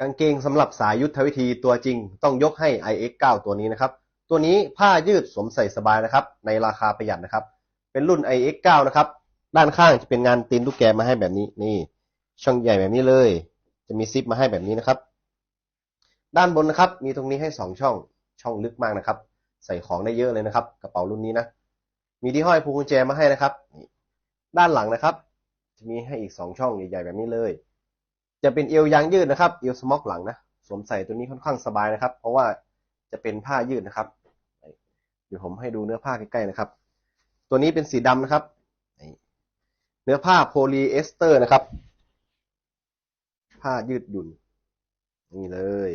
กางเกงสำหรับสายยุทธวิธีตัวจริงต้องยกให้ iX9 ตัวนี้นะครับ ตัวนี้ผ้ายืดสวมใส่สบายนะครับ ในราคาประหยัดนะครับ เป็นรุ่น iX9 นะครับ ด้านข้างจะเป็นงานตีนลูกแกมาให้แบบนี้นี่ ช่องใหญ่แบบนี้เลย จะมีซิปมาให้แบบนี้นะครับ ด้านบนนะครับ มีตรงนี้ให้สองช่องช่องลึกมากนะครับ ใส่ของได้เยอะเลยนะครับ กระเป๋ารุ่นนี้นะ มีที่ห้อยพวงกุญแจมาให้นะครับ ด้านหลังนะครับ จะมีให้อีกสองช่องใหญ่ๆแบบนี้เลย จะเป็นเอวยางยืดนะครับ เอวสม็อกหลังนะ สวมใส่ตัวนี้ค่อนข้างสบายนะครับ เพราะว่าจะเป็นผ้ายืดนะครับ เดี๋ยวผมให้ดูเนื้อผ้าใกล้ๆนะครับ ตัวนี้เป็นสีดำนะครับ เนื้อผ้าโพลีเอสเตอร์นะครับ ผ้ายืดหยุ่น นี่เลย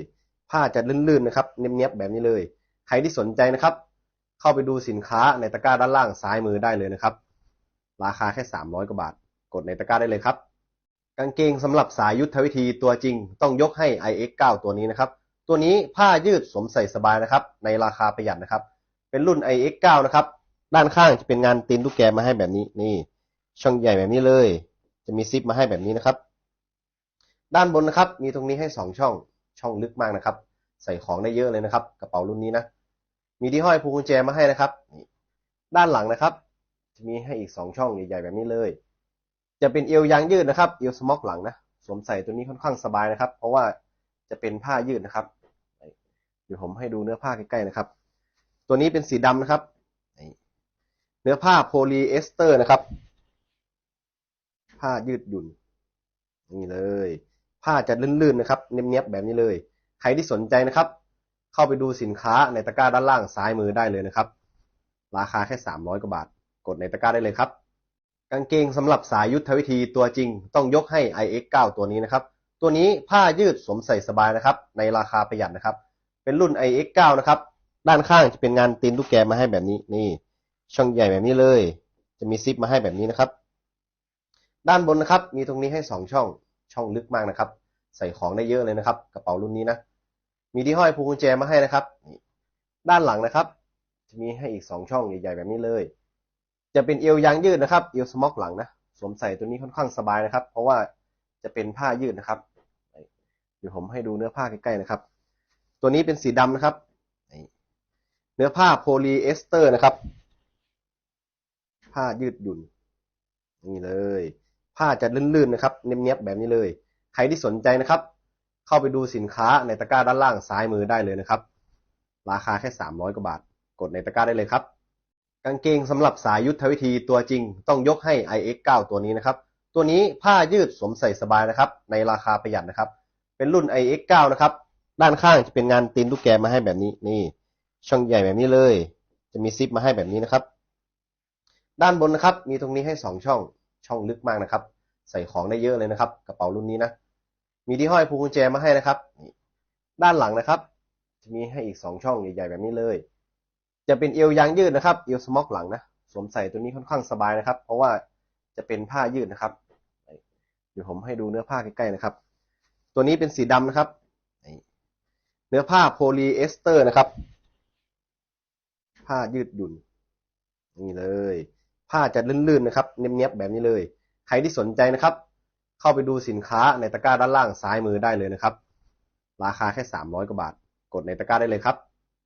ผ้าจะลื่นๆนะครับ เนียบๆแบบนี้เลย ใครที่สนใจนะครับ เข้าไปดูสินค้าในตะกร้าด้านล่างซ้ายมือได้เลยนะครับ ราคาแค่ 300 กว่าบาท กดในตะกร้าได้เลยครับ กางเกงสำหรับสายยุทธวิธีตัวจริงต้องยกให้ iX9 ตัวนี้นะครับ ตัวนี้ผ้ายืดสวมใส่สบายนะครับ ในราคาประหยัดนะครับ เป็นรุ่น iX9 นะครับ ด้านข้างจะเป็นงานตีนลูกแกมาให้แบบนี้นี่ ช่องใหญ่แบบนี้เลย จะมีซิปมาให้แบบนี้นะครับ ด้านบนนะครับ มีตรงนี้ให้สองช่อง ช่องลึกมากนะครับ ใส่ของได้เยอะเลยนะครับ กระเป๋ารุ่นนี้นะ มีที่ห้อยพวงกุญแจมาให้นะครับ ด้านหลังนะครับ จะมีให้อีกสองช่องใหญ่ๆแบบนี้เลย จะเป็นเอวยางยืดนะครับ เอวสม็อกหลังนะสวมใส่ตัวนี้ค่อนข้างสบายนะครับ เพราะว่าจะเป็นผ้ายืดนะครับเดี๋ยวผมให้ดูเนื้อผ้าใกล้ๆนะครับ ตัวนี้เป็นสีดำนะครับเนื้อผ้าโพลีเอสเตอร์นะครับ ผ้ายืดหยุ่นนี่เลย ผ้าจะลื่นๆนะครับเนียบๆแบบนี้เลย ใครที่สนใจนะครับ เข้าไปดูสินค้าในตะกร้าด้านล่างซ้ายมือได้เลยนะครับ ราคาแค่ 300 กว่าบาท กดในตะกร้าได้เลยครับ กางเกงสำหรับสายยุทธวิธีตัวจริงต้องยกให้ iX9 ตัวนี้นะครับ ตัวนี้ผ้ายืดสวมใส่สบายนะครับ ในราคาประหยัดนะครับ เป็นรุ่น iX9 นะครับ ด้านข้างจะเป็นงานตีนลูกแกมาให้แบบนี้นี่ ช่องใหญ่แบบนี้เลย จะมีซิปมาให้แบบนี้นะครับ ด้านบนนะครับ มีตรงนี้ให้สองช่องช่องลึกมากนะครับ ใส่ของได้เยอะเลยนะครับ กระเป๋ารุ่นนี้นะมีที่ห้อยพวงกุญแจมาให้นะครับ ด้านหลังนะครับ จะมีให้อีกสองช่องใหญ่ๆแบบนี้เลย จะเป็นเอวยางยืดนะครับเอวสม็อกหลังนะสวมใส่ตัวนี้ค่อนข้างสบายนะครับ เพราะว่าจะเป็นผ้ายืดนะครับเดี๋ยวผมให้ดูเนื้อผ้าใกล้ๆนะครับ ตัวนี้เป็นสีดำนะครับเนื้อผ้าโพลีเอสเตอร์นะครับ ผ้ายืดหยุ่นนี่เลย ผ้าจะลื่นๆนะครับเนียบๆแบบนี้เลย ใครที่สนใจนะครับ เข้าไปดูสินค้าในตะกร้าด้านล่างซ้ายมือได้เลยนะครับ ราคาแค่ 300 กว่าบาท กดในตะกร้าได้เลยครับ กางเกงสำหรับสายยุทธวิธีตัวจริงต้องยกให้ iX9 ตัวนี้นะครับ ตัวนี้ผ้ายืดสวมใส่สบายนะครับ ในราคาประหยัดนะครับ เป็นรุ่น iX9 นะครับ ด้านข้างจะเป็นงานตีนลูกแกมาให้แบบนี้นี่ ช่องใหญ่แบบนี้เลย จะมีซิปมาให้แบบนี้นะครับ ด้านบนนะครับ มีตรงนี้ให้สองช่องช่องลึกมากนะครับ ใส่ของได้เยอะเลยนะครับ กระเป๋ารุ่นนี้นะมีที่ห้อยพวงกุญแจมาให้นะครับ ด้านหลังนะครับ จะมีให้อีกสองช่องใหญ่ๆแบบนี้เลย จะเป็นเอวยางยืดนะครับ เอวสม็อกหลังนะ สวมใส่ตัวนี้ค่อนข้างสบายนะครับ เพราะว่าจะเป็นผ้ายืดนะครับ เดี๋ยวผมให้ดูเนื้อผ้าใกล้ๆนะครับ ตัวนี้เป็นสีดำนะครับ เนื้อผ้าโพลีเอสเตอร์นะครับ ผ้ายืดหยุ่น นี่เลย ผ้าจะลื่นๆนะครับ เนียบๆแบบนี้เลย ใครที่สนใจนะครับ เข้าไปดูสินค้าในตะกร้าด้านล่างซ้ายมือได้เลยนะครับ ราคาแค่ 300 กว่าบาท กดในตะกร้าได้เลยครับ